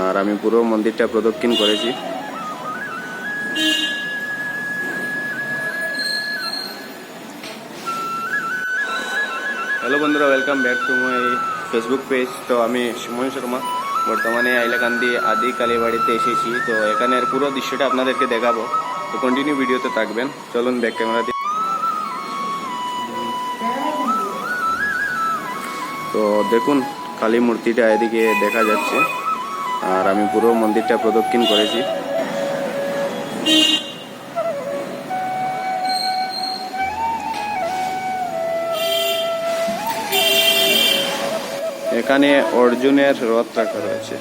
আর আমি পুরো মন্দিরটা প্রদক্ষিণ করেছি। হ্যালো বন্ধুরা welcome back to my Facebook page তো আমি সুমন শর্মা, বর্তমানে আইলাকান্দি আদি কালীবাড়িতে এসেছি। তো এখানের পুরো দৃশ্যটা আপনাদেরকে দেখাবো। তো কন্টিনিউ ভিডিওতে থাকবেন। চলুন ব্যাক ক্যামেরা দিয়ে তো দেখুন, কালী মূর্তিটা এদিকে দেখা যাচ্ছে। আর আমি পুরো মন্দিরটা প্রদক্ষিণ করেছি। এখানে অর্জুনের রথ রাখা রয়েছে।